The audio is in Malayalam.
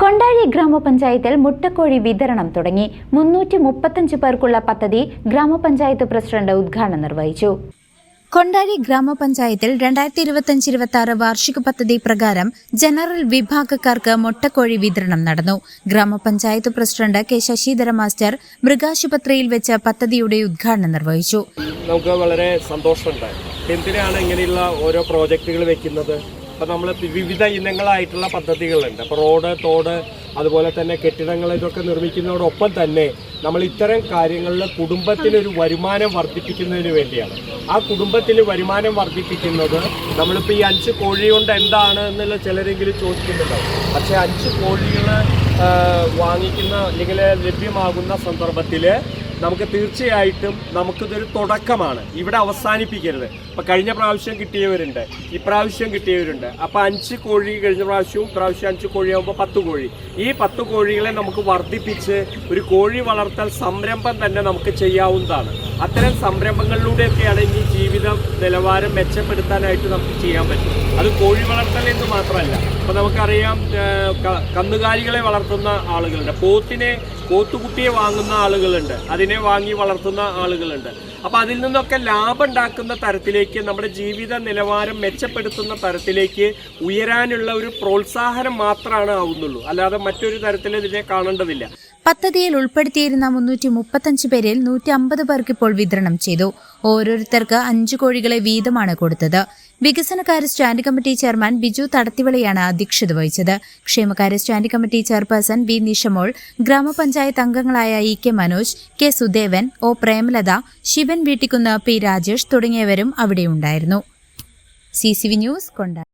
Kondazhi ഗ്രാമപഞ്ചായത്തിൽ മുട്ടക്കോഴി വിതരണം തുടങ്ങി. മുന്നൂറ്റി മുപ്പത്തഞ്ച് പേർക്കുള്ള പദ്ധതി ഗ്രാമപഞ്ചായത്ത് പ്രസിഡന്റ് ഉദ്ഘാടനം നിർവഹിച്ചു. കൊണ്ടാരി ഗ്രാമപഞ്ചായത്തിൽ രണ്ടായിരത്തി ഇരുപത്തിയഞ്ച് ഇരുപത്തി ആറ് വാർഷിക പദ്ധതി പ്രകാരം ജനറൽ വിഭാഗക്കാർക്ക് മുട്ടക്കോഴി വിതരണം നടന്നു. ഗ്രാമപഞ്ചായത്ത് പ്രസിഡന്റ് കെ ശശിധര മാസ്റ്റർ മൃഗാശുപത്രിയിൽ വെച്ച് പദ്ധതിയുടെ ഉദ്ഘാടനം നിർവഹിച്ചു. നമുക്ക് വളരെ സന്തോഷമുണ്ട്. എന്തിനാണ് ഇങ്ങനെയുള്ള ഓരോ പ്രോജക്റ്റുകൾ വെക്കുന്നത്? അപ്പോൾ നമ്മൾ വിവിധ ഇനങ്ങളായിട്ടുള്ള പദ്ധതികളുണ്ട്. അപ്പോൾ റോഡ് തോട് അതുപോലെ തന്നെ കെട്ടിടങ്ങൾ ഇതൊക്കെ നിർമ്മിക്കുന്നതോടൊപ്പം തന്നെ നമ്മൾ ഇത്തരം കാര്യങ്ങളിൽ കുടുംബത്തിനൊരു വരുമാനം വർദ്ധിപ്പിക്കുന്നതിന് വേണ്ടിയാണ്. ആ കുടുംബത്തിന് വരുമാനം വർദ്ധിപ്പിക്കുന്നത് നമ്മളിപ്പോൾ ഈ അഞ്ച് കോഴി കൊണ്ട് എന്താണ് എന്നുള്ള ചിലരെങ്കിലും ചോദിക്കുന്നുണ്ടാവും. പക്ഷേ അഞ്ച് കോഴികൾ വാങ്ങിക്കുന്ന അല്ലെങ്കിൽ ലഭ്യമാകുന്ന സന്ദർഭത്തിൽ നമുക്ക് തീർച്ചയായിട്ടും നമുക്കിതൊരു തുടക്കമാണ്. ഇവിടെ അവസാനിപ്പിക്കരുത്. ഇപ്പം കഴിഞ്ഞ പ്രാവശ്യം കിട്ടിയവരുണ്ട്. ഇപ്രാവശ്യം കിട്ടിയവരുണ്ട്. അപ്പോൾ അഞ്ച് കോഴി കഴിഞ്ഞ പ്രാവശ്യവും ഇപ്രാവശ്യം അഞ്ച് കോഴിയാകുമ്പോൾ പത്ത് കോഴി. ഈ പത്ത് കോഴികളെ നമുക്ക് വർദ്ധിപ്പിച്ച് ഒരു കോഴി വളർത്തൽ സംരംഭം തന്നെ നമുക്ക് ചെയ്യാവുന്നതാണ്. അത്തരം സംരംഭങ്ങളിലൂടെയൊക്കെയാണ് ഇനി ജീവിത നിലവാരം മെച്ചപ്പെടുത്താനായിട്ട് നമുക്ക് ചെയ്യാൻ പറ്റും. അത് കോഴി വളർത്തൽ എന്ന് മാത്രമല്ല. അപ്പോൾ നമുക്കറിയാം കന്നുകാലികളെ വളർത്തുന്ന ആളുകളുടെ പോത്തിനെ പോത്തുകുട്ടിയെ വാങ്ങുന്ന ആളുകളുണ്ട്. അതിനെ വാങ്ങി വളർത്തുന്ന ആളുകളുണ്ട്. അപ്പോൾ അതിൽ നിന്നൊക്കെ ലാഭം ഉണ്ടാക്കുന്ന തരത്തിലേക്ക് നമ്മുടെ ജീവിത നിലവാരം മെച്ചപ്പെടുത്തുന്ന തരത്തിലേക്ക് ഉയരാനുള്ള ഒരു പ്രോത്സാഹനം മാത്രമാണ് ആവുന്നുള്ളൂ. അല്ലാതെ മറ്റൊരു തരത്തിൽ ഇതിനെ കാണേണ്ടതില്ല. പദ്ധതിയിൽ ഉൾപ്പെടുത്തിയിരുന്ന മുന്നൂറ്റി മുപ്പത്തഞ്ച് പേരിൽ നൂറ്റി അമ്പത് പേർക്ക് ഇപ്പോൾ വിതരണം ചെയ്തു. ഓരോരുത്തർക്ക് അഞ്ചു കോഴികളെ വീതമാണ് കൊടുത്തത്. വികസനകാര്യ സ്റ്റാൻഡ് കമ്മിറ്റി ചെയർമാൻ ബിജു തടത്തിവിളയാണ് അധ്യക്ഷത വഹിച്ചത്. ക്ഷേമകാര്യ stand committee chairperson B Nishamol grama panchayat അംഗങ്ങളായ E K Manoj K Sudevan O Premalatha Sivan Veettikkunnu P Rajesh തുടങ്ങിയവരും അവിടെയുണ്ടായിരുന്നു. സി സി വി ന്യൂസ് കൊണ്ടാണ്